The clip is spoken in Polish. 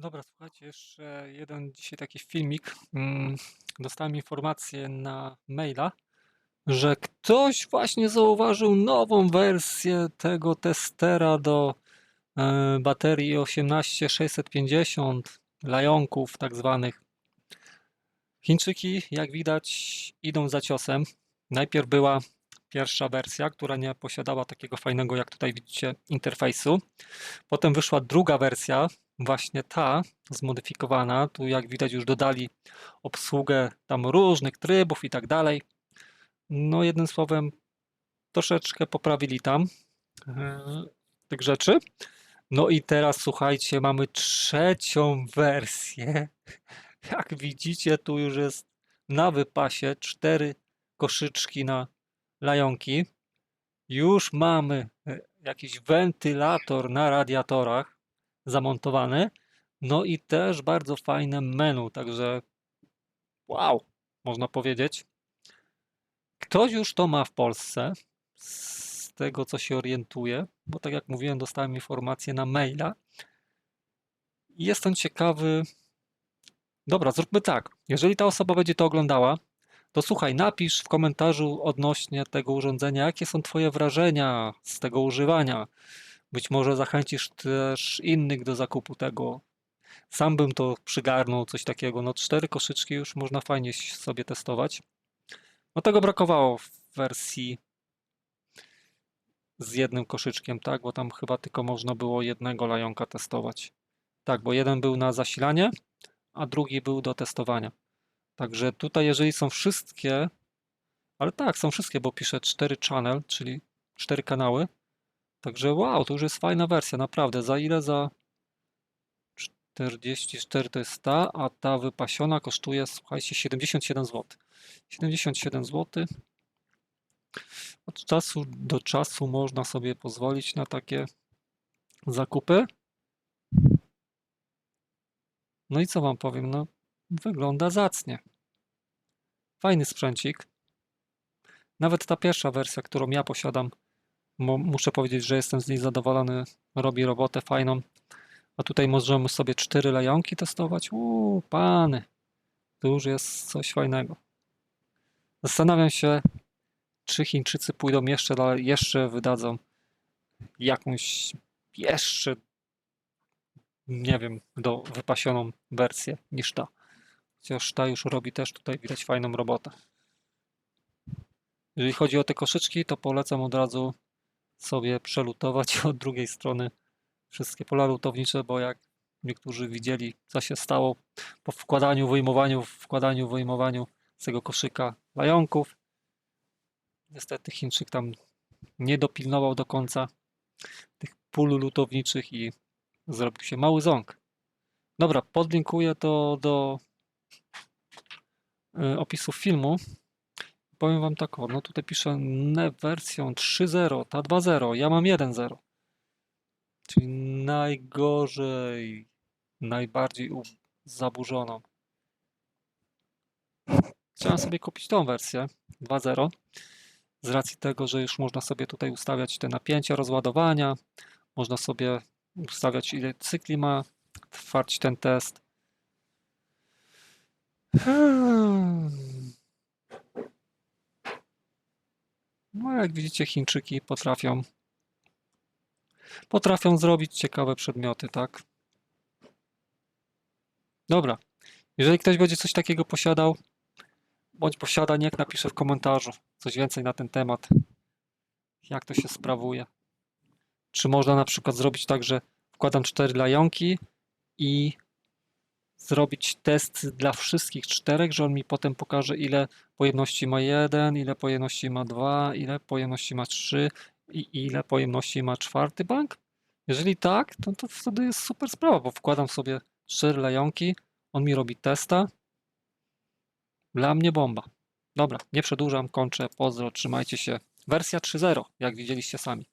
Dobra, słuchajcie, jeszcze jeden dzisiaj taki filmik. Mm, Dostałem informację na maila, że ktoś właśnie zauważył nową wersję tego testera do e, baterii 18650, lajonków tak zwanych. Chińczyki, jak widać, idą za ciosem. Najpierw była pierwsza wersja, która nie posiadała takiego fajnego, jak tutaj widzicie, interfejsu. Potem wyszła druga wersja, właśnie ta zmodyfikowana. Tu jak widać już dodali obsługę tam różnych trybów i tak dalej. No jednym słowem troszeczkę poprawili tam e, tych rzeczy. No i teraz słuchajcie, mamy trzecią wersję. Jak widzicie, tu już jest na wypasie cztery koszyczki na lajonki. Już mamy e, jakiś wentylator na radiatorach zamontowany. No i też bardzo fajne menu, także wow, można powiedzieć. Ktoś już to ma w Polsce, z tego co się orientuję, bo tak jak mówiłem, dostałem informację na maila. Jestem ciekawy. Dobra, zróbmy tak. Jeżeli ta osoba będzie to oglądała, to słuchaj, napisz w komentarzu odnośnie tego urządzenia, jakie są Twoje wrażenia z tego używania. Być może zachęcisz też innych do zakupu tego. Sam bym to przygarnął, coś takiego. No cztery koszyczki już można fajnie sobie testować. No tego brakowało w wersji z jednym koszyczkiem, tak? Bo tam chyba tylko można było jednego lajonka testować. Tak, bo jeden był na zasilanie, a drugi był do testowania. Także tutaj, jeżeli są wszystkie, ale tak, są wszystkie, bo pisze 4 channel, czyli 4 kanały. Także wow, to już jest fajna wersja, naprawdę. Za ile? Za 44 to jest ta, a ta wypasiona kosztuje, słuchajcie, 77 zł. 77 zł. Od czasu do czasu można sobie pozwolić na takie zakupy. No i co wam powiem, no wygląda zacnie. Fajny sprzęcik. Nawet ta pierwsza wersja, którą ja posiadam, mo- muszę powiedzieć, że jestem z niej zadowolony. Robi robotę fajną. A tutaj możemy sobie cztery lajonki testować. Uuu, pany. To już jest coś fajnego. Zastanawiam się, czy Chińczycy pójdą jeszcze dalej, jeszcze wydadzą jakąś jeszcze, nie wiem, do wypasioną wersję niż ta. Chociaż ta już robi też tutaj widać fajną robotę. Jeżeli chodzi o te koszyczki, to polecam od razu sobie przelutować od drugiej strony wszystkie pola lutownicze, bo jak niektórzy widzieli, co się stało po wkładaniu, wyjmowaniu, wkładaniu, wyjmowaniu z tego koszyka lajonków. Niestety Chińczyk tam nie dopilnował do końca tych pól lutowniczych i zrobił się mały ząg. Dobra, podlinkuję to do y, opisu filmu. Powiem wam tak, no tutaj piszę ne wersją 3.0, ta 2.0, ja mam 1.0. Czyli najgorzej, najbardziej zaburzoną. Chciałem sobie kupić tą wersję 2.0 z racji tego, że już można sobie tutaj ustawiać te napięcia rozładowania, można sobie ustawiać ile cykli ma trwać ten test. Hmm. No jak widzicie Chińczyki potrafią potrafią zrobić ciekawe przedmioty, tak? Dobra. Jeżeli ktoś będzie coś takiego posiadał, bądź posiada, niech napisze w komentarzu coś więcej na ten temat. Jak to się sprawuje. Czy można na przykład zrobić tak, że wkładam cztery lajonki i zrobić test dla wszystkich czterech, że on mi potem pokaże ile pojemności ma jeden, ile pojemności ma dwa, ile pojemności ma trzy i ile pojemności ma czwarty bank? Jeżeli tak, to, to wtedy jest super sprawa, bo wkładam sobie cztery lajonki, on mi robi testa. Dla mnie bomba. Dobra, nie przedłużam, kończę. Pozdro, trzymajcie się. Wersja 3.0, jak widzieliście sami.